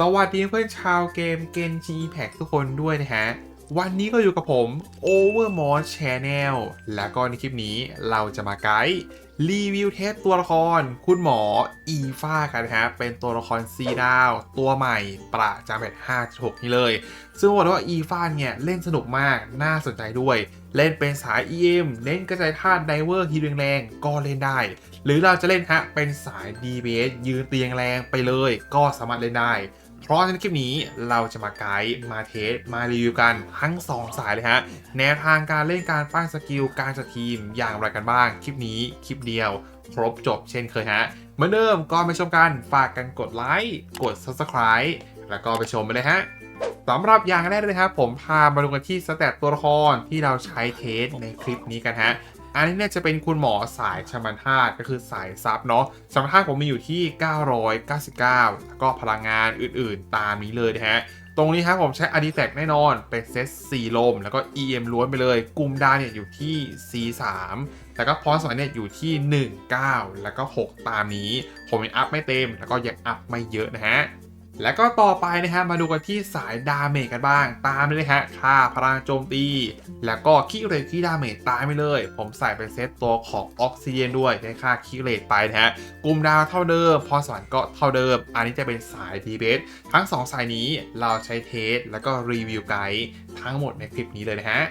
สวัสดีเพื่อนชาวเกมเกนจีแพกทุกคนด้วยนะฮะ วันนี้ก็อยู่กับผม Overmore Channel แล้วก็ในคลิปนี้เราจะมาไกด์รีวิวเทสตัวละคร คุณหมออีฟ้ากันนะฮะ เป็นตัวละครซีดาว ตัวใหม่ประจำแพท5.6 นี่เลย ซึ่งบอกว่าอีฟ้าเนี่ย เล่นสนุกมากน่าสนใจด้วย เล่นเป็นสาย EM เน้นกระจายธาตุไดเวอร์ทีแรงๆก็เล่นได้ หรือเราจะเล่นฮะเป็นสาย DBS ยืนเตียงแรงไปเลย ก็สามารถเล่นได้ เพราะในคลิปนี้เราจะมาไกด์มาเทสมารีวิวกันทั้ง 2 สายเลยฮะแนวทางการเล่นการปั้นสกิลการจัดทีมอย่างไรกันบ้าง คลิปนี้คลิปเดียว ครบจบเช่นเคยฮะเหมือนเดิมก่อนไปชมกันฝากกันกดไลค์กด Subscribe แล้วก็ไปชมไปเลยฮะสำหรับอย่างแรกเลยครับ ผมพามาดูกันที่สเตตตัวละครที่เราใช้เทสในคลิปนี้กันฮะ อันนี้เนี่ยจะเป็นคุณหมอสายชมันธาตุก็คือสายซับเนาะชมันธาตุผมมีอยู่ที่ 999 แล้วก็พลังงานอื่นๆ ตามนี้เลยนะฮะตรงนี้ครับผมใช้อาร์ติแฟกแน่นอน เป็นเซต4ลม แล้วก็ EM ล้วนไปเลย กลุ่มดาเนี่ยอยู่ที่ C3 แล้วก็พรสวรรค์เนี่ยอยู่ที่ 1 9 แล้วก็ 6 ตามนี้ ผมยังอัพไม่เต็ม แล้วก็ยังอัพไม่เยอะนะฮะ แล้วก็ต่อไปนะฮะมาดูกันที่สายดาเมจกันบ้าง ตามเลยนะฮะค่าพลังโจมตี แล้วก็คิเรทที่ดาเมจตามไปเลย ผมใส่เป็นเซตตัวของออกซิเจนด้วยได้ค่าคิเรทไปนะฮะกลุ่มดาวเท่าเดิม พอสวรรค์ก็เท่าเดิม อันนี้จะเป็นสายดีเบสทั้ง 2 สายนี้เราใช้เทสแล้วก็รีวิวไกด์ทั้งหมดในคลิปนี้เลยนะฮะ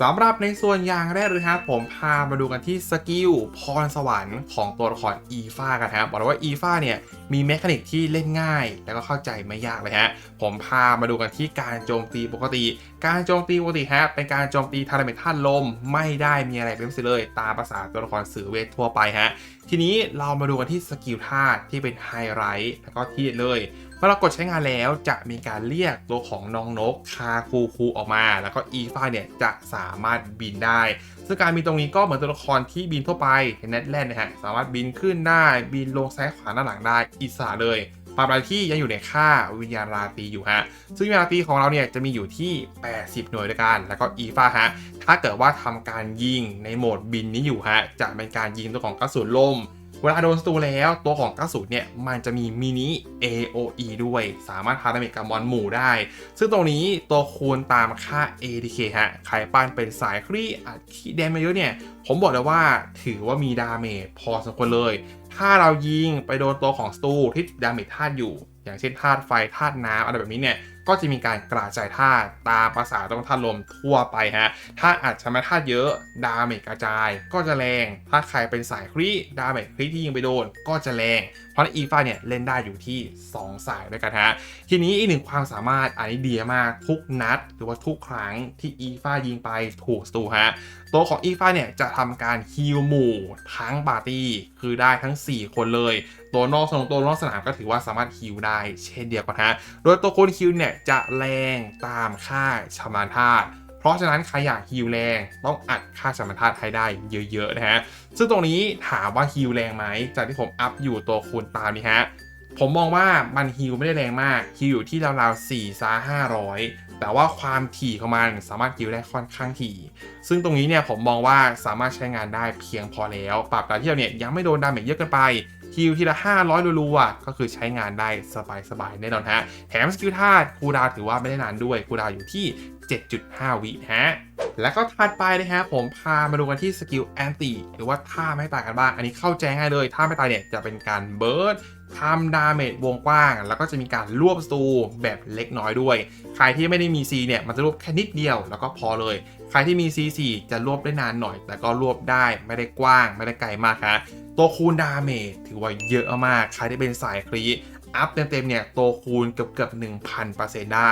สำหรับในส่วนอย่างแรกเลยครับผมพามาดูกันที่สกิลพรสวรรค์ของตัวละครอีฟากันครับบอกเลยว่าอีฟาเนี่ยมีแมคานิกที่เล่นง่าย แล้วก็เข้าใจไม่ยากเลยฮะ ผมพามาดูกันที่การโจมตีปกติ การโจมตีปกติฮะ เป็นการโจมตีทาร์เมทท่านลม ไม่ได้มีอะไรเป็นพิเศษเลย ตามภาษาตัวละครสื่อเวททั่วไปฮะ ทีนี้เรามาดูกันที่สกิลธาตุที่เป็นไฮไลท์แล้วก็ที่เลยเมื่อเรากดใช้งานแล้วจะมีการเรียกตัวของน้องนกคาคูคูออกมา แล้วก็อีฟ้าเนี่ยจะสามารถบินได้ ซึ่งการบินตรงนี้ก็เหมือนตัวละครที่บินทั่วไปเน็ตแลนด์นะฮะสามารถบินขึ้นได้บินลงซ้ายขวาหน้าหลังได้อิสระเลย ปรับอะไรที่ยังอยู่ในค่าวิญญาณราตรีอยู่ฮะ ซึ่งวิญญาณราตรีของเราเนี่ยจะมีอยู่ที่ 80 หน่วยด้วยกัน แล้วก็อีฟ้าฮะ ถ้าเกิดว่าทำการยิงในโหมดบินนี้อยู่ฮะ จะเป็นการยิงตัวของกระสุนลม เวลาโดนศัตรูแล้วตัวของกระสุนเนี่ยมันจะมีมินิ AOE ด้วย สามารถพาดาเมจกับบอลหมู่ได้ ซึ่งตรงนี้ตัวคูณตามค่า ADK ฮะ ใครปั้นเป็นสายครีอัดคีแดมมาเยอะเนี่ย ผมบอกเลยว่าถือว่ามีดาเมจพอสมควรเลย ถ้าเรายิงไปโดนตัวของสตูที่ดาเมจธาตุอยู่ อย่างเช่นธาตุไฟธาตุน้ำอะไรแบบนี้เนี่ยก็จะมีการกระจายธาตุตามภาษาตรงธาตุลมทั่วไปฮะ ถ้าอัดชมาธาตุเยอะ ดาเมจกระจายก็จะแรง ถ้าใครเป็นสายครีดาเมจครีที่ยิงไปโดนก็จะแรง เพราะอีฟ้าเนี่ยเล่นได้อยู่ที่ 2 สายด้วยกันฮะ ทีนี้อีกหนึ่งความสามารถอันนี้ดีมากทุกนัด หรือว่าทุกครั้งที่อีฟ้ายิงไปถูกสตูฮะ ตัวของอีฟ้าเนี่ยจะทำการฮิลหมู่ทั้งปาร์ตี้คือได้ทั้ง 4 คนเลย ตัวนอกสนามตัวนอกสนามก็ถือว่าสามารถฮิลได้เช่นเดียวกันฮะ โดยตัวคนฮิลเนี่ยจะแรงตามค่าชำนาญธาตุเพราะฉะนั้นใครอยากฮิลแรงต้องอัดค่าชำนาญธาตุให้ได้เยอะๆนะฮะซึ่งตรงนี้ถามว่าฮิลแรงไหมจากที่ผมอัพอยู่ตัวคูณตามนี้ฮะผมมองว่ามันฮิลไม่ได้แรงมากฮิลอยู่ที่ราวๆ4ซา500 แต่ว่าความถี่ของมันสามารถฮิลได้ค่อนข้างถี่ ซึ่งตรงนี้เนี่ยผมมองว่าสามารถใช้งานได้เพียงพอแล้ว ปรับแต่ที่เราเนี่ยยังไม่โดนดาเมจเยอะเกินไป ฮิลทีละ 500รัวๆก็คือใช้งานได้สบายๆแน่นอนฮะ แถมสกิลธาตุคูดาวถือว่าไม่ได้นานด้วยคูดาวอยู่ที่ 7.5 วิฮะแล้วก็ถัดไปนะฮะผมพามาดูกันที่สกิลแอนตี้หรือว่าท่าไม่ตายกันบ้าง อันนี้เข้าใจง่ายเลยท่าไม่ตายเนี่ยจะเป็นการเบิร์ดทำดาเมจวงกว้าง แล้วก็จะมีการรวบสตูแบบเล็กน้อยด้วย ใครที่ไม่ได้มี C เนี่ย มันจะรวบแค่นิดเดียวแล้วก็พอเลย ใครที่มี C4 จะรวบได้นานหน่อย แต่ก็รวบได้ไม่ได้กว้างไม่ได้ไกลมากฮะตัวคูณดาเมจถือว่าเยอะมากใครที่เป็นสายครีอัพเต็มๆเนี่ยตัวคูณเกือบเกือบ1,000%ได้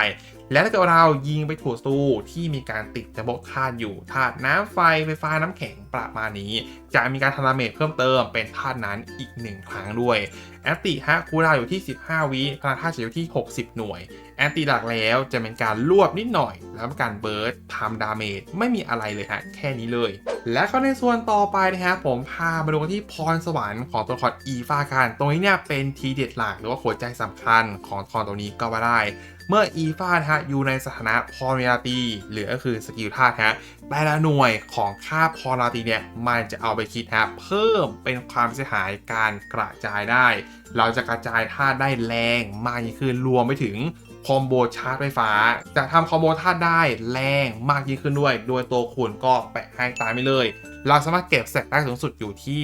และถ้าเกิดเรายิงไปถูกสตูที่มีการติดจำพวกธาตุอยู่ธาตุน้ำไฟไฟฟ้าน้ำแข็งประมาณนี้ จะมีการทำดาเมจเพิ่มเติมเป็นธาตุนั้นอีก1ครั้งด้วย แอนติฮะคูลดาวอยู่ที่ 15 วิพลังธาตุจะอยู่ที่ 60 หน่วย แอนติหลักแล้วจะเป็นการรวบนิดหน่อย แล้วการเบิร์ดทำดาเมจไม่มีอะไรเลยฮะแค่นี้เลย และก็ในส่วนต่อไปนะฮะผมพามาดูที่พรสวรรค์ของตัวละครอีฟากันตรงนี้เนี่ยเป็นทีเด็ดหลักหรือว่าหัวใจสำคัญของคอนตัวนี้ก็ว่าได้ เมื่ออีฟาฮะอยู่ในสถานะพอราตีหรือก็คือสกิลธาตุฮะแต่ละหน่วยของค่าพอราตีเนี่ยมันจะเอาไปคิดฮะเพิ่มเป็นความเสียหายการกระจายได้ เราจะกระจายธาตุได้แรงมากยิ่งขึ้นรวมไปถึงคอมโบชาร์จไฟฟ้า จะทำคอมโบธาตุได้แรงมากยิ่งขึ้นด้วย โดยตัวคูณก็แปะให้ตามไปเลย เราสามารถเก็บแสกได้สูงสุดอยู่ที่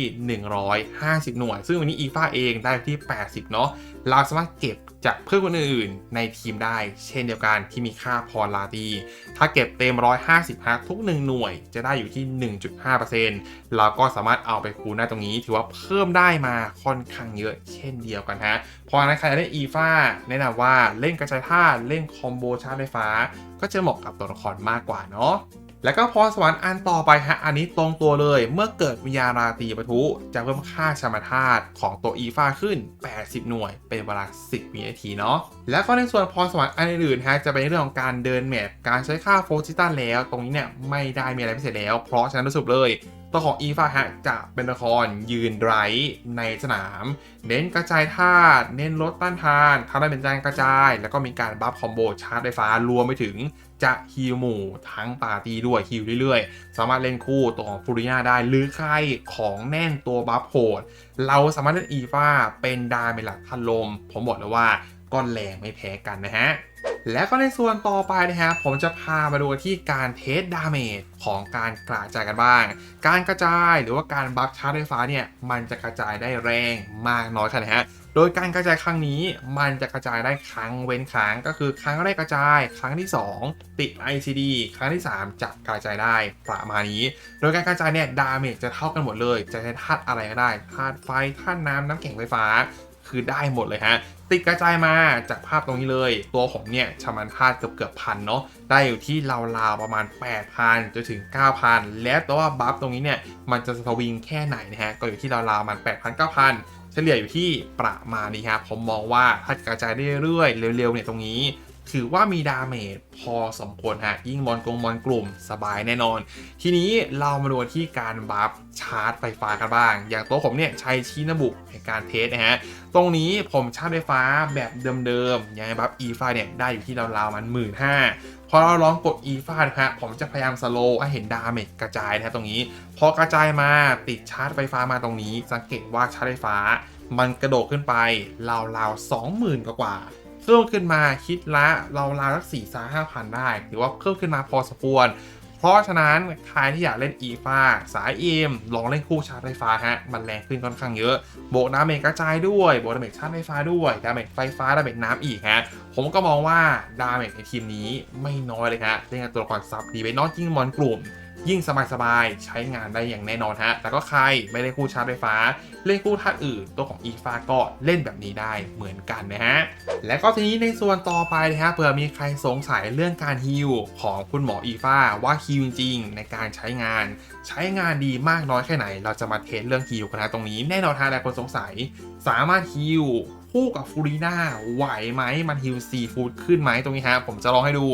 150 หน่วย ซึ่งวันนี้อีฟ้าเองได้ที่ 80 เนาะเราสามารถเก็บ จากเพื่อนคนอื่นๆในทีมได้ เช่นเดียวกันที่มีค่าพอลาตี ถ้าเก็บเต็ม 150ฮักทุก 1 หน่วยจะได้อยู่ที่ 1.5%เราก็สามารถเอาไปคูณได้ตรงนี้ ถือว่าเพิ่มได้มาค่อนข้างเยอะเช่นเดียวกันฮะเพราะนั้นใครเล่นอีฟ้าแนะนำว่าเล่นกระจายธาเล่นคอมโบชาร์จไฟฟ้า ก็จะเหมาะกับตัวละครมากกว่าเนาะ แล้วก็พรสวรรค์อันต่อไปฮะอันนี้ตรงตัวเลยเมื่อเกิดวิญญาราตรีปะทุ จะเพิ่มค่าชมธาตุของตัวอีฟ้าขึ้น 80 หน่วย เป็นเวลา 10วินาทีเนาะแล้วก็ในส่วนพรสวรรค์อันอื่นฮะจะเป็นเรื่องของการเดินแมปการใช้ค่าโฟจิตันแล้ว ตรงนี้เนี่ยไม่ได้มีอะไรพิเศษแล้ว เพราะฉะนั้นรู้สึกเลยตัวของอีฟาฮะจะเป็นละครยืนไร้ในสนาม เน้นกระจายธาตุเน้นลดต้านทานทำได้เป็นการกระจาย แล้วก็มีการบัฟคอมโบชาร์จไฟฟ้ารวมไปถึง จะฮิลหมู่ทั้งปาร์ตี้ด้วยฮิลเรื่อยๆ สามารถเล่นคู่ตัวของฟูริยาได้ หรือใครของแน่นตัวบัฟโหด เราสามารถเล่นอีฟาเป็นดาเมจหลักพันลม ผมบอกเลยว่าก้อนแรงไม่แพ้กันนะฮะแล้วก็ในส่วนต่อไปนะฮะผมจะพามาดูที่การเทสดาเมจของการกระจายกันบ้าง การกระจายหรือว่าการบัฟชาร์จไฟฟ้าเนี่ย มันจะกระจายได้แรงมากน้อยขนาดไหนฮะ โดยการกระจายครั้งนี้มันจะกระจายได้ครั้งเว้นครั้งก็คือครั้งแรกกระจาย ครั้งที่ 2 ติด ICD ครั้งที่ 3 จะกระจายได้ประมาณนี้ โดยการกระจายเนี่ยดาเมจจะเท่ากันหมดเลย จะใช้ธาตุอะไรก็ได้ธาตุไฟธาตุน้ำน้ำแข็งไฟฟ้า คือได้หมดเลยฮะติดกระจายมาจากภาพตรงนี้เลย ตัวผมเนี่ยชมันธาตุเกือบเกือบพันเนาะได้อยู่ที่ราวๆประมาณ 8,000จนถึง 9,000 และตัวว่าบัฟตรงนี้เนี่ยมันจะสวิงแค่ไหนนะฮะก็อยู่ที่ราวๆมัน8,000 9,000 เฉลี่ยอยู่ที่ประมาณนี้ครับผมมองว่าถ้ากระจายได้เรื่อยๆเร็วๆเนี่ยตรงนี้ ถือว่ามีดาเมจพอสมควรฮะยิ่งมอนกงมอนกลุ่มสบายแน่นอน ทีนี้เรามาดูที่การบัฟชาร์จไฟฟ้ากันบ้าง อย่างตัวผมเนี่ยใช้ชินบุในการเทสนะฮะตรงนี้ผมชาร์จไฟฟ้าแบบเดิมๆอย่างบัฟ e ฟาเนี่ยได้อยู่ที่ราวๆมันหมื่นห้า พอเราลองกด e ฟานะฮะผมจะพยายามสโลว์ให้เห็นดาเมจกระจายนะฮะตรงนี้ พอกระจายมาติดชาร์จไฟฟ้ามาตรงนี้ สังเกตว่าชาร์จไฟฟ้า มันกระโดดขึ้นไปราวๆสองหมื่นกว่าเพิ่มขึ้นมาคิดละเราราวๆสักสี่สาห้าพันได้ หรือว่าเพิ่มขึ้นมาพอสมควร ราะฉะนั้นใครที่อยากเล่นอีฟ้าสายเอ็มลองเล่นคู่ชาร์จไฟฟ้าฮะ มันแรงขึ้นค่อนข้างเยอะ โบน้ำเมกกระจายด้วยโบกดาเมจชาร์จไฟฟ้าด้วยดาเมจไฟฟ้าดาเมจน้ำอีกฮะ ผมก็มองว่าดาเมจในทีมนี้ไม่น้อยเลยฮะเล่นกับตัวละครซับดีไปนอยจริงมอนกลุ่ม ยิ่งสบายๆ ใช้งานได้อย่างแน่นอนฮะ แต่ก็ใครไม่ได้คู่ชาร์จไฟฟ้า เล่นคู่ท่าอื่น ตัวของอีฟ้าก็เล่นแบบนี้ได้เหมือนกันนะฮะ และก็ทีนี้ในส่วนต่อไปนะฮะเผื่อมีใครสงสัยเรื่องการฮิลของคุณหมออีฟ้าว่าฮิลจริงในการใช้งาน ใช้งานดีมากน้อยแค่ไหน เราจะมาเทสเรื่องฮิลกันนะตรงนี้แน่นอนฮะหลายคนสงสัย สามารถฮิล คู่กับฟูรีน่าไหวไหมมันฮิลซีฟูดขึ้นไหมตรงนี้ฮะผมจะลองให้ดู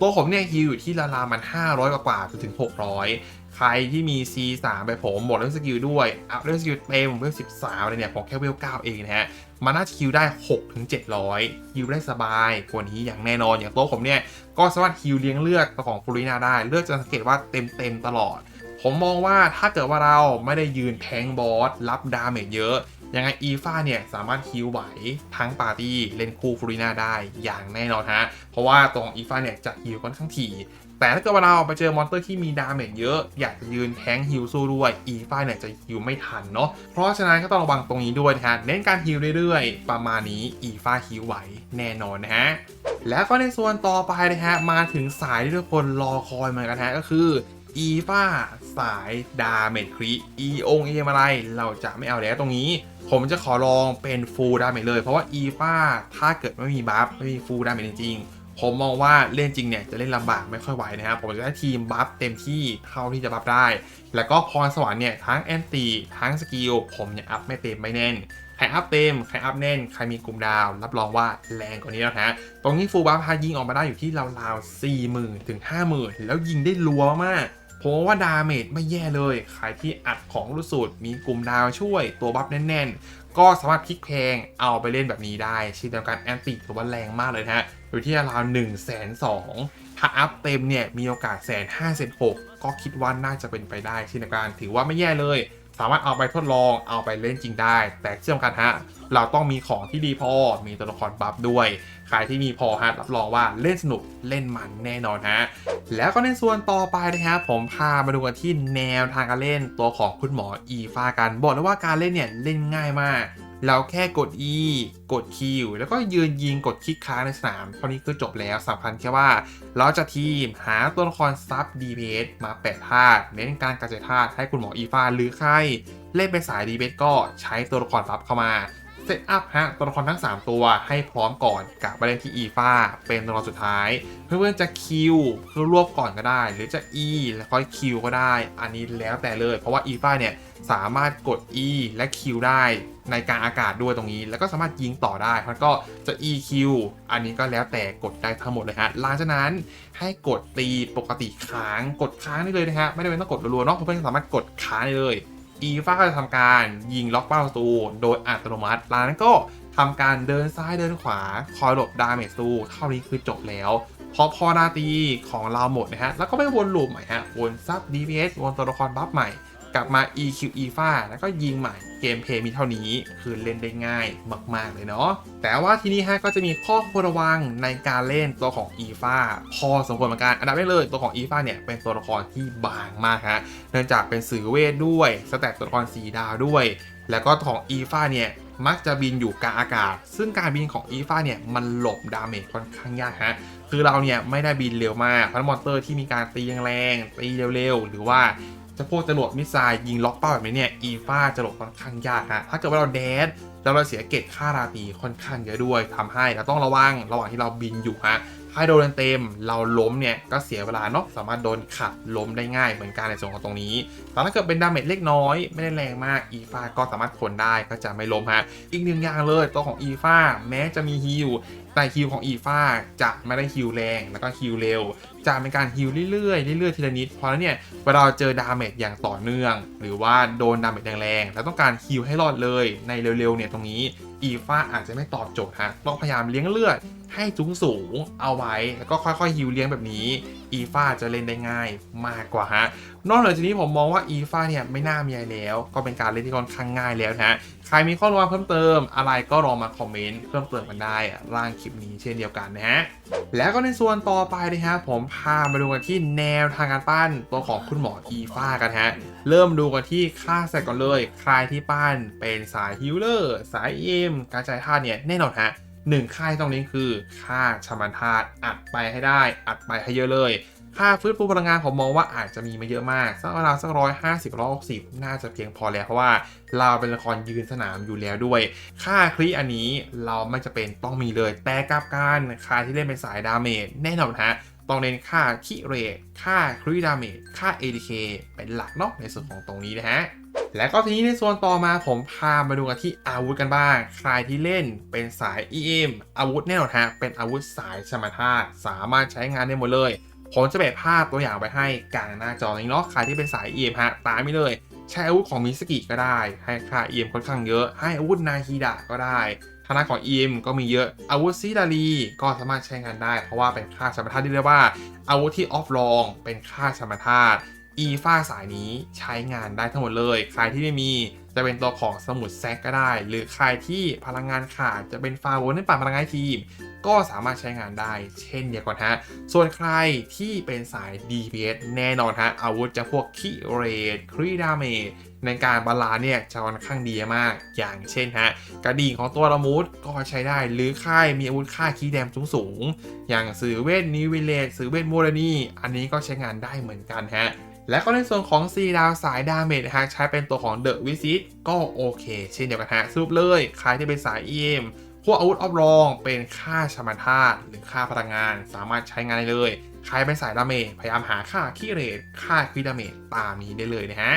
ตัวผมเนี่ยฮิลอยู่ที่ราวๆมัน 500 กว่าๆจนถึง 600 ใครที่มี C3 ไปผมหมดเรื่องสกิลด้วย อัพเรื่องสกิลเต็มเวล13เลยเนี่ยผมแค่เวล9เองนะฮะมันน่าจะคิวได้ 6 ถึง 700ฮิวได้สบายกว่านี้อย่างแน่นอน อย่างตัวผมเนี่ย ก็สามารถฮิวเลี้ยงเลือดของฟูรินาได้ เลือดจะสังเกตว่าเต็มเต็มตลอด ผมมองว่าถ้าเกิดว่าเราไม่ได้ยืนแทงบอส รับดาเมจเยอะ ยังไงอีฟ้าเนี่ยสามารถฮิวไหวทั้งปาร์ตี้เล่นคู่ฟูรินาได้อย่างแน่นอนฮะ เพราะว่าตัวองอีฟ้าเนี่ยจะฮิวค่อนข้างถี่ แต่ถ้าเกิดว่าเราไปเจอมอนเตอร์ที่มีดาเมจเยอะ อยากจะยืนแทงฮิลสู้ด้วยอีฟ้าเนี่ยจะฮิลไม่ทันเนาะ เพราะฉะนั้นก็ต้องระวังตรงนี้ด้วยนะฮะ เน้นการฮิลเรื่อยๆ ประมาณนี้อีฟ้าฮิลไหวแน่นอนนะฮะแล้วก็ในส่วนต่อไปนะฮะมาถึงสายที่ทุกคนรอคอยเหมือนกันฮะก็คืออีฟ้า สายดาเมจครีอีองเอมอะไร เราจะไม่เอาแล้วตรงนี้ ผมจะขอลองเป็นฟูลดาเมจเลย เพราะว่าอีฟ้าถ้าเกิดไม่มีบัฟไม่มีฟูลดาเมจจริงๆผมมองว่าเล่นจริงเนี่ยจะเล่นลำบากไม่ค่อยไหวนะครับผมจะได้ทีมบัฟเต็มที่เท่าที่จะบัฟได้ แล้วก็พรสวรรค์เนี่ยทั้งแอนตีทั้งสกิลผมยังอัพไม่เต็มไม่แน่นใครอัพเต็มใครอัพแน่นใครมีกลุ่มดาว รับรองว่าแรงกว่านี้แล้วฮะตรงนี้ฟูลบัฟพายิงออกมาได้อยู่ที่ราวๆ4 0,000ถึง50,000แล้วยิงได้รัวมาก ผมว่าดาเมจไม่แย่เลยใครที่อัดของรูสูตรมีกลุ่มดาวช่วยตัวบัฟแน่นๆ ก็สามารถพลิกแพงเอาไปเล่นแบบนี้ได้เช่นเดียวกันแอนติถือว่าแรงมากเลยนะฮะอยู่ที่ราว1นึ่งแสนสองถ้าอัพเต็มเนี่ยมีโอกาสแสนห้าแสนหกก็คิดว่าน่าจะเป็นไปได้เช่นเดียวกันถือว่าไม่แย่เลย สามารถเอาไปทดลองเอาไปเล่นจริงได้ แต่ที่สำคัญฮะ เราต้องมีของที่ดีพอ มีตัวละครบัฟด้วย ใครที่มีพอฮะรับรองว่าเล่นสนุกเล่นมันแน่นอนฮะ แล้วก็ในส่วนต่อไปนะครับผมพามาดูกันที่แนวทางการเล่นตัวของคุณหมออีฟ้ากันบอกเลยว่าการเล่นเนี่ยเล่นง่ายมากเราแค่กด E กด Q แล้วก็ยืนยิงกดคลิกค้างในสนามเท่านี้คือจบแล้วสำคัญแค่ว่า เราจะทีมหาตัวละครซับ DPS มาแปะธาตุเน้นการกระจายธาตุให้คุณหมออีฟ้าหรือใคร เล่นเป็นสาย DPS ก็ใช้ตัวละครซับเข้ามา ซตอัพฮะตัวละครทั้ง 3 ตัวให้พร้อมก่อนกับประเด็นที่อีฟ้าเป็นตัวละครสุดท้าย เพื่อนๆจะคิวเพื่อรวบก่อนก็ได้ หรือจะ E แล้วค่อยคิวก็ได้ อันนี้แล้วแต่เลย เพราะว่าอีฟ้าเนี่ยสามารถกด E และ Q ได้ในกางอากาศด้วยตรงนี้ แล้วก็สามารถยิงต่อได้มันก็จะ EQ อันนี้ก็แล้วแต่กดได้ทั้งหมดเลยฮะหลังจากนั้นให้กดตีปกติค้างกดค้างได้เลยนะฮะไม่ได้เป็นต้องกดรัวๆเนาะเพื่อนๆสามารถกดค้างได้เลย อีฟ้าก็จะทำการยิงล็อกเป้าประตูโดยอัตโนมัติหลังจากนั้นก็ทำการเดินซ้ายเดินขวาคอยหลบดาเมจสูเท่านี้คือจบแล้วพอพอนาตีของเราหมดนะฮะ แล้วก็ไปวนลูปใหม่ฮะ วนซับ DPS วนตัวละครบัฟใหม่ กลับมา EQ e ฟ้าแล้วก็ยิงใหม่เกมเพลย์มีเท่านี้คือเล่นได้ง่ายมาก ๆ เลยเนาะแต่ว่าที่นี้ฮะก็จะมีข้อควรระวังในการเล่นตัวของ e ฟ้าพอสมควรเหมือนกันอันดับแรกเลยตัวของ e ฟ้าเนี่ยเป็นตัวละครที่บางมากฮะเนื่องจากเป็นสื่อเวทด้วยสแตทตัวละครสีดาวด้วย แล้วก็ของ e ฟ้าเนี่ยมักจะบินอยู่กลางอากาศ ซึ่งการบินของ e ฟ้าเนี่ยมันหลบดาเมจค่อนข้างยากฮะ คือเราเนี่ยไม่ได้บินเร็วมากเพราะมอนเตอร์ที่มีการตีแรงๆตีเร็วๆ หรือว่า จะพวกจรวดมิสไซล์ยิงล็อกเป้าแบบนี้เนี่ยอีฟ้าจะหลบค่อนข้างยากฮะถ้าเกิดว่าเราแดดแล้วเราเสียเกตค่าราตีค่อนข้างเยอะด้วยทำให้เราต้องระวังระหว่างที่เราบินอยู่ฮะถ้าโดนเต็มเราล้มเนี่ยก็เสียเวลาเนาะสามารถโดนขัดล้มได้ง่ายเหมือนกันในส่วนของตรงนี้ แต่ถ้าเกิดเป็นดาเมจเล็กน้อย ไม่ได้แรงมากอีฟ้าก็สามารถทนได้ก็จะไม่ล้มฮะอีกหนึ่งอย่างเลยตัวของอีฟ้าแม้จะมีฮิล แต่ฮิลของอีฟ้าจะไม่ได้ฮิลแรงแล้วก็ฮิลเร็ว จะเป็นการฮิลเรื่อยๆเรื่อยๆทีละนิด เพราะนั้นเนี่ยเวลาเราเจอดาเมจอย่างต่อเนื่อง หรือว่าโดนดาเมจแรงๆแล้วต้องการฮิลให้รอดเลยในเร็วๆเนี่ยตรงนี้อีฟ้าอาจจะไม่ตอบโจทย์ฮะต้องพยายามเลี้ยงเลือด ให้สูงสูงเอาไว้ แล้วก็ค่อยๆฮิลเลี้ยงแบบนี้อีฟาจะเล่นได้ง่ายมากกว่าฮะนอกจากนี้ผมมองว่าอีฟาเนี่ยไม่น่ามีอะไรแล้ว ก็เป็นการเล่นที่ค่อนข้างง่ายแล้วนะฮะใครมีข้อระวังเพิ่มเติม อะไรก็ลองมาคอมเมนต์เพิ่มเติมกันได้ล่างคลิปนี้เช่นเดียวกันนะฮะแล้วก็ในส่วนต่อไปนะครับผมพามาดูกันที่แนวทางการปั้นตัวของคุณหมออีฟากันฮะเริ่มดูกันที่ค่าใส่ก่อนเลยใครที่ปั้นเป็นสายฮิลเลอร์สายเอ็มการจ่ายธาตุเนี่ยแน่นอนฮะ หนึ่งค่ายตรงนี้คือค่าชมันธาตุอัดไปให้ได้ อัดไปให้เยอะเลย ค่าฟื้นฟูพลังงานผมมองว่าอาจจะมีมาเยอะมาก สักราวสักร้อยห้าสิบร้อยหกสิบน่าจะเพียงพอแล้วเพราะว่าเราเป็นละครยืนสนามอยู่แล้วด้วย ค่าคลีอันนี้เราไม่จะเป็นต้องมีเลย แต่กับการค่าที่เล่นเป็นสายดาเมจแน่นอนฮะต้องเน้นค่าคิเรทค่าครีดาเมจค่า ADK เป็นหลักเนาะในส่วนของตรงนี้นะฮะ และก็ทีนี้ในส่วนต่อมาผมพามาดูกันที่อาวุธกันบ้าง ใครที่เล่นเป็นสาย EM อาวุธแน่นอนฮะเป็นอาวุธสายสมรรถาสามารถใช้งานได้หมดเลย ผมจะแปะภาพตัวอย่างไปให้กลางหน้าจอนี้เนาะใครที่เป็นสาย EM ฮะตามนี้เลย ใช้อาวุธของมิสกิก็ได้ ให้ค่า EM ค่อนข้างเยอะ ให้อาวุธนาฮิดะก็ได้ทางด้านของ EM ก็มีเยอะ อาวุธซิดารีก็สามารถใช้งานได้ เพราะว่าเป็นค่าสมรรถาที่เรียกว่า อาวุธที่ออฟลองเป็นค่าสมรรถา อีฟ้าสายนี้ใช้งานได้ทั้งหมดเลย ใครที่ไม่มีจะเป็นตัวของสมุดแซกก็ได้ หรือใครที่พลังงานขาดจะเป็นฟาโวนในป่าพลังงานทีม ก็สามารถใช้งานได้เช่นเดียวกันฮะ ส่วนใครที่เป็นสาย DPS แน่นอนฮะ อาวุธจะพวกคิเรดครีดาเมจในการบาลานเนี่ยจะค่อนข้างดีมากอย่างเช่นฮะ กระดิ่งของตัวละมุดก็ใช้ได้ หรือค่ายมีอาวุธค่าคีแดมสูงสูงอย่างสือเวทนิวิเลตสือเวทโมเรนีอันนี้ก็ใช้งานได้เหมือนกันฮะ และก็ในส่วนของ4ดาวสายดาเมจนะฮะใช้เป็นตัวของ The Visit ก็โอเค เช่นเดียวกันฮะสรุปเลยใครที่เป็นสาย EM พวกอาวุธออฟรองเป็นค่าชมาธาตุหรือค่าพลังงาน สามารถใช้งานได้เลย ใครเป็นสายดาเมจพยายามหาค่าคีเรทค่าครีดาเมจตามนี้ได้เลยนะฮะ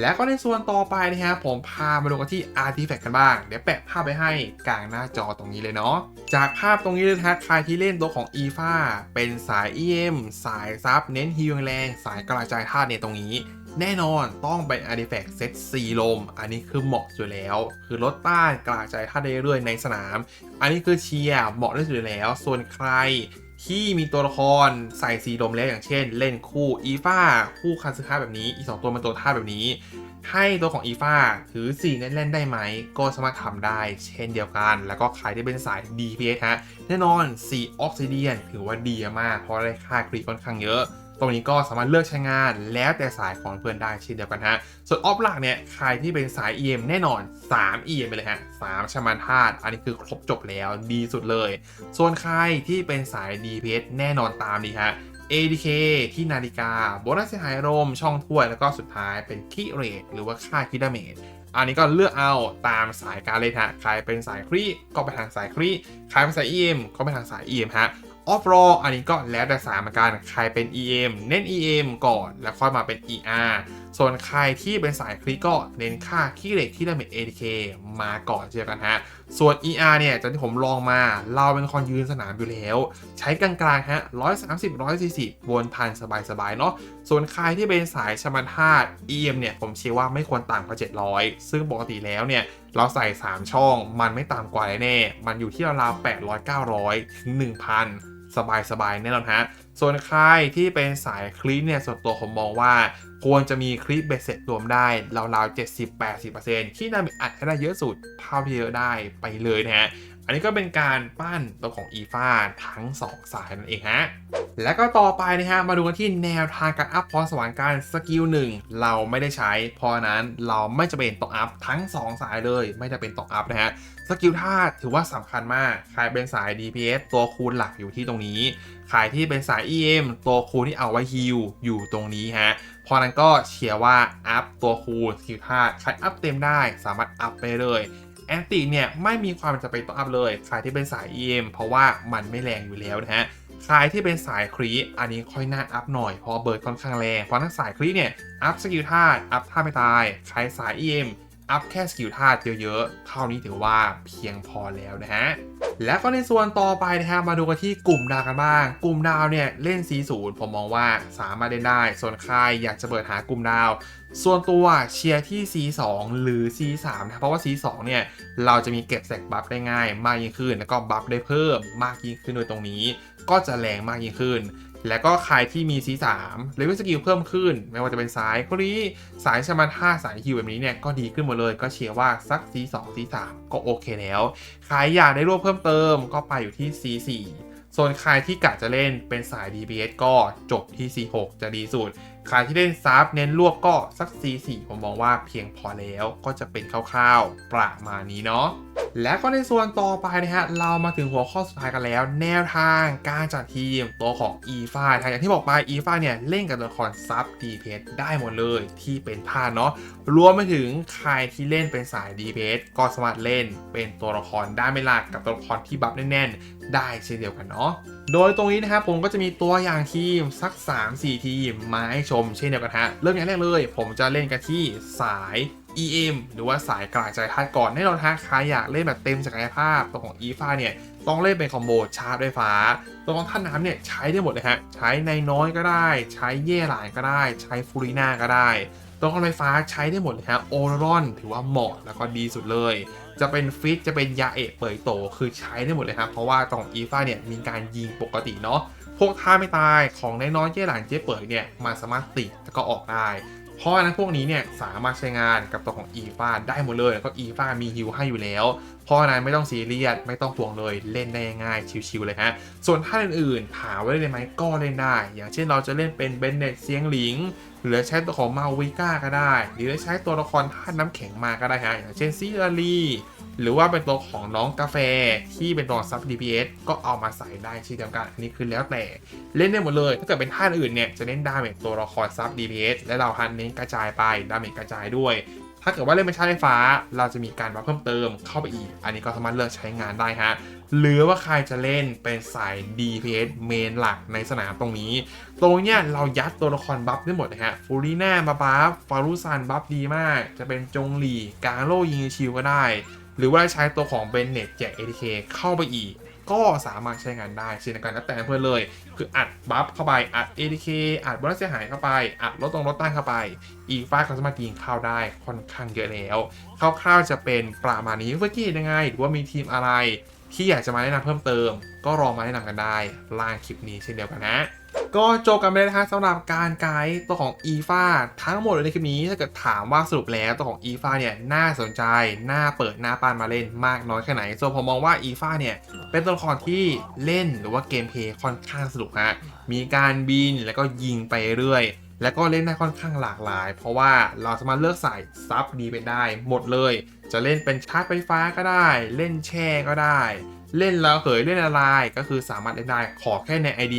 และก็ในส่วนต่อไปนะฮะผมพามาดูกันที่ Artifact กันบ้าง เดี๋ยวแปะภาพไปให้กลางหน้าจอตรงนี้เลยเนาะ จากภาพตรงนี้เลยนะฮะใครที่เล่นตัวของ e f a เป็นสาย EM สายซับเน้นฮิลแรงสายกระจายธาตุเนี่ยตรงนี้ แน่นอนต้องเป็น Artifact เซตสีลม อันนี้คือเหมาะอยู่แล้ว คือลดต้านกระจายท่าได้เรื่อยๆในสนาม อันนี้คือเชียร์เหมาะที่สุดอยู่แล้ว ส่วนใคร ที่มีตัวละครใส่สีดมแล้วอย่างเช่น เล่นคู่อีฟ้าคู่คันซึคาแบบนี้ อีสองตัวเป็นตัวท่าแบบนี้ ให้ตัวของอีฟ้าถือสีเล่นๆได้ไหม ก็สามารถทำได้เช่นเดียวกัน แล้วก็ใครที่เป็นสาย DPS ฮะ แน่นอนสีออกซิเดียนถือว่าดีมาก เพราะได้ค่าครีค่อนข้างเยอะ ตรงนี้ก็สามารถเลือกใช้งานแล้วแต่สายของเพื่อนได้เช่นเดียวกันฮะ ส่วนออฟหลักเนี่ยใครที่เป็นสาย EM แน่นอน 3 EM ไปเลยฮะ3ชมันธาตุอันนี้คือครบจบแล้วดีสุดเลย ส่วนใครที่เป็นสาย DPS แน่นอนตามดีฮะ ADK ที่นาฬิกาโบนัสเสียหายรมช่องถ้วย แล้วก็สุดท้ายเป็นคีเรทหรือว่าค่าคิดาเมจอันนี้ก็เลือกเอาตามสายการเลยฮะ ใครเป็นสายครีก็ไปทางสายครีใครเป็นสาย EM ก็ไปทางสาย EM ฮะ ออฟรออันนี้ก็แล้วแต่สามกันใครเป็น EM เน้น EM ก่อน แล้วค่อยมาเป็น ER ส่วนใครที่เป็นสายคลิกก็เน้นค่าขี้เหล็กที่ดาเมจ ADK มาก่อนเช่นกันฮะ ส่วน ER เนี่ยจากที่ผมลองมาเราเป็นคนยืนสนามอยู่แล้ว ใช้กลางๆฮะ130 140วนพันสบายๆเนาะส่วนใครที่เป็นสายชมันธาตุ EM เนี่ยผมเชื่อว่าไม่ควรต่ำกว่า700 ซึ่งปกติแล้วเนี่ยเราใส่ 3 ช่องมันไม่ต่ำกว่าแน่ มันอยู่ที่ราวๆ800 900ถึง1,000 สบายๆแน่นอนฮะ ส่วนใครที่เป็นสายคลิปเนี่ยส่วนตัวผมมองว่า ควรจะมีคลิปเบสเซ็ตรวมได้ราวๆ 70-80%ที่นำไปอัดให้ได้เยอะสุดเท่าที่เยอะได้ไปเลยนะฮะ อันนี้ก็เป็นการปั้นตัวของอีฟาทั้ง 2 สายนั่นเองฮะ และก็ต่อไปนะฮะ มาดูกันที่แนวทางการอัพพรสวรรค์การสกิลหนึ่งเราไม่ได้ใช้ เพราะนั้นเราไม่จะเป็นต้องอัพทั้ง 2 สายเลย ไม่จะเป็นต้องอัพนะฮะ สกิลธาตุถือว่าสำคัญมาก ใครเป็นสาย DPS ตัวคูณหลักอยู่ที่ตรงนี้ ใครที่เป็นสาย EM ตัวคูณที่เอาไว้ฮิลอยู่ตรงนี้ฮะพรนั้นก็เชียร์ว่าอัพตัวคูณสกิลธาตุใครอัพเต็มได้สามารถอัพไปเลย แอนติเนี่ยไม่มีความจำเป็นต้องอัพเลยใครที่เป็นสาย EM เพราะว่ามันไม่แรงอยู่แล้วนะฮะใครที่เป็นสายครีอันนี้ค่อยน่าอัพหน่อยเพราะเบิร์ดค่อนข้างแรงเพราะทั้งสายครีเนี่ยอัพสกิลธาตุอัพท่าไม่ตายใครสาย EM อัพแค่สกิลธาตุเยอะๆเท่านี้ถือว่าเพียงพอแล้วนะฮะและก็ในส่วนต่อไปนะฮะมาดูกันที่กลุ่มดาวกันบ้าง กลุ่มดาวเนี่ยเล่น C0 ผมมองว่าสามารถเล่นได้ ส่วนใครอยากจะเปิดหากลุ่มดาว ส่วนตัวเชียร์ที่ C2 หรือ C3 นะเพราะว่า C2 เนี่ย เราจะมีเก็บแสกบัฟได้ง่ายมากยิ่งขึ้น แล้วก็บัฟได้เพิ่มมากยิ่งขึ้นโดยตรงนี้ ก็จะแรงมากยิ่งขึ้น แล้วก็ใครที่มี C3 เลเวลสกิลเพิ่มขึ้น ไม่ว่าจะเป็นสายครีสายชมันท่าสายฮิวแบบนี้เนี่ย ก็ดีขึ้นหมดเลยก็เชียร์ว่าสัก C2 C3 ก็โอเคแล้วใครอยากได้รวบเพิ่มเติมก็ไปอยู่ที่ C4 ส่วนใครที่กะจะเล่นเป็นสาย DPS ก็จบที่ C6 จะดีสุด ใครที่เล่นซับเน้นรวบก็สัก C4 ผมมองว่าเพียงพอแล้วก็จะเป็นคร่าวๆประมาณนี้เนาะและก็ในส่วนต่อไปนะฮะ เรามาถึงหัวข้อสุดท้ายกันแล้ว แนวทางการจัดทีมตัวของ e f i ทางอย่างที่บอกไป e f i เนี่ย เล่นกับตัวละครซับ DPS ได้หมดเลยที่เป็นพาดเนาะรวมไปถึงใครที่เล่นเป็นสาย DPS ก็สามารถเล่นเป็นตัวละครได้ไม่หลักกับตัวละครที่บัฟแน่น ได้เช่นเดียวกันเนาะ โดยตรงนี้นะครับผมก็จะมีตัวอย่างทีมสัก 3-4 ทีมมาให้ชมเช่นเดียวกันฮะ เริ่มอย่างแรกเลย ผมจะเล่นกันที่สาย EM หรือว่าสายกระจายธาตุก่อนแน่นอนฮะใครอยากเล่นแบบเต็มศักยภาพตัวของ e f a เนี่ยต้องเล่นเป็นคอมโบชาร์จด้วยฟ้า ตัวของท่านน้ำเนี่ยใช้ได้หมดเลยฮะใช้ในน้อยก็ได้ ใช้เย่หลานก็ได้ ใช้ฟูริน่าก็ได้ตัวของไฟฟ้าใช้ได้หมดเลยฮะโอรอนถือว่าเหมาะแล้วก็ดีสุดเลย จะเป็นฟิตจะเป็นยาเอะเปยโต คือใช้ได้หมดเลยครับ เพราะว่าตองอีฟ้าเนี่ยมีการยิงปกติเนาะพวกท่าไม่ตายของน้อยเจ๊หลานเจ๊เปิดเนี่ยมันสามารถติดแล้วก็ออกได้ เพราะฉะนั้นพวกนี้เนี่ยสามารถใช้งานกับตัวของอีฟ้าได้หมดเลยแล้วก็อีฟ้ามีฮิวให้อยู่แล้ว เพราะฉะนั้นไม่ต้องซีเรียสไม่ต้องห่วงเลยเล่นได้ง่ายชิวๆเลยฮะส่วนท่านอื่นๆถามว่าเล่นได้ไหมก็เล่นได้ อย่างเช่นเราจะเล่นเป็นเบนเน็ตเซียงหลิงหรือใช้ตัวของมาวิก้าก็ได้ หรือใช้ตัวละครท่าตุน้ำแข็งมาก็ได้ฮะอย่างเช่นซิลารี หรือว่าเป็นตัวของน้องกาแฟที่เป็นตัวซับ DPS ก็เอามาใส่ได้เช่นเดียวกัน อันนี้คือแล้วแต่เล่นได้หมดเลย ถ้าเกิดเป็นท่านอื่นเนี่ยจะเล่นดาเมจตัวละครซับ DPS และเราฮันเน้นกระจายไปดาเมจกระจายด้วยถ้าเกิดว่าเล่นเป็นชาร์จไฟฟ้า เราจะมีการบัฟเพิ่มเติมเข้าไปอีก อันนี้ก็สามารถเลือกใช้งานได้ฮะ หรือว่าใครจะเล่นเป็นสาย DPS เมนหลักในสนามตรงนี้ ตรงเนี้ยเรายัดตัวละครบัฟได้หมดนะฮะ ฟูรีน่ามาบัฟ ฟารุซันบัฟดีมาก จะเป็นจงหลีกางโลยิงชิวก็ได้ หรือว่าใช้ตัวของเบนเน็ตแจก ATK เข้าไปอีก ก็สามารถใช้งานได้เช่นกันแล้วแต่เพื่อนเลย คืออัดบัฟเข้าไป อัด ATK อัดบอลเสียหายเข้าไป อัดลดตรงลดต้านเข้าไป อีฟ้าก็สามารถยิงเข้าได้ค่อนข้างเยอะแล้วคร่าวๆจะเป็นประมาณนี้เมื่อกี้ยังไง หรือว่ามีทีมอะไร ที่อยากจะมาแนะนำเพิ่มเติม ก็ลองมาแนะนำกันได้ล่างคลิปนี้เช่นเดียวกันนะ ก็จบกันไปแล้วนะฮะสำหรับการไกด์ตัวของ e f a ทั้งหมดเลยในคลิปนี้ถ้าเกิดถามว่าสรุปแล้วตัวของ e f a เนี่ยน่าสนใจ น่าเปิดหน้าปานมาเล่นมากน้อยแค่ไหนส่วนผมมองว่า e f a เนี่ยเป็นตัวละครที่เล่นหรือว่าเกมเพลย์ค่อนข้างสนุกฮะมีการบินแล้วก็ยิงไปเรื่อยแล้วก็เล่นได้ค่อนข้างหลากหลาย เพราะว่าเราสามารถเลือกใส่ซับดีไปได้ หมดเลย จะเล่นเป็นชาร์จไฟฟ้าก็ได้ เล่นแช่ก็ได้ เล่นแล้วเหยเล่นอะไรก็คือสามารถเล่นได้ขอแค่ใน ID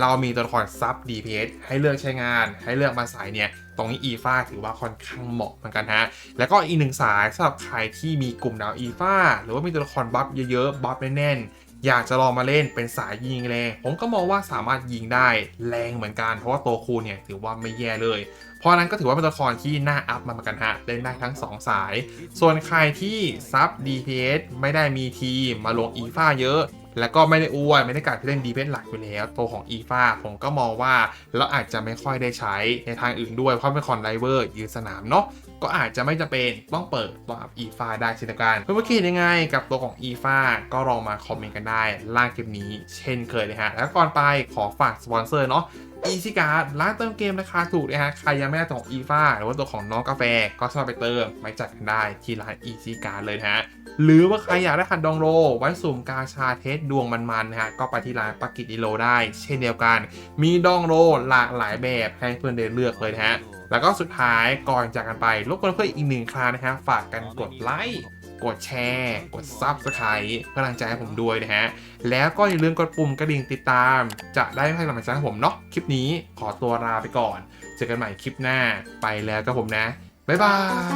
เรามีตัวละครซับ DPS ให้เลือกใช้งาน ให้เลือกมาใส่เนี่ย ตรงนี้ e f a ถือว่าค่อนข้างเหมาะเหมือนกันฮะ แล้วก็อีกหนึ่งสายสำหรับใครที่มีกลุ่มดาว e f a หรือว่ามีตัวละครบัฟเยอะๆ บัฟแน่นๆอยากจะลองมาเล่นเป็นสายยิงแรง ผมก็มองว่าสามารถยิงได้แรงเหมือนกัน เพราะว่าตัวคูณเนี่ยถือว่าไม่แย่เลย เพราะนั้นก็ถือว่าเป็นตัวละครที่น่าอัพมาเหมือนกันฮะ เล่นได้ทั้ง 2 สาย ส่วนใครที่ซับ DPS ไม่ได้มีทีมมาลง e f a เยอะ แล้วก็ไม่ได้อ้วนไม่ได้การเล่นดีเพนหลักอยู่แล้วตัวของอีฟาผมก็มองว่าเราอาจจะไม่ค่อยได้ใช้ในทางอื่นด้วยเพราะเป็นคอนไดเวอร์ยืนสนามเนาะก็อาจจะไม่จำเป็นต้องเปิดตัวอัพ e f a ได้เช่นกันเพื่อนๆคิดยังไงกับตัวของอีฟาก็ลองมาคอมเมนต์กันได้ล่างคลิปนี้ เช่นเคยเลยฮะแล้วก่อนไปขอฝากสปอนเซอร์เนาะ Easy Card ร้านเติมเกมราคาถูกนะฮะ ใครยังไม่ได้ตัวของ e f a หรือว่าตัวของน้องกาแฟ ก็สามารถไปเติมไปจัดกันได้ที่ร้าน Easy Card เลยนะฮะ หรือว่าใครอยากได้คันดองโร ไว้สุ่มกาชาเทสดวงมันๆนะฮะ ก็ไปที่ร้านปักกิตอิโลได้ เช่นเดียวกัน มีดองโรหลากหลายแบบให้เพื่อนได้เลือกเลยนะฮะแล้วก็สุดท้ายก่อนจากกันไปรบกวนเพื่อนอีกหนึ่งครั้งนะฮะฝากกันกดไลค์ กดแชร์ กดซับสไครต์กำลังใจให้ผมด้วยนะฮะ แล้วก็อย่าลืมกดปุ่มกระดิ่งติดตาม จะได้ไม่พลาดกำลังใจของผมเนาะคลิปนี้ขอตัวลาไปก่อน เจอกันใหม่คลิปหน้าไปแล้วก็ผมนะ บ๊ายบา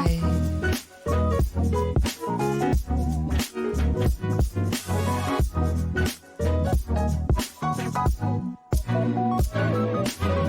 ยうん。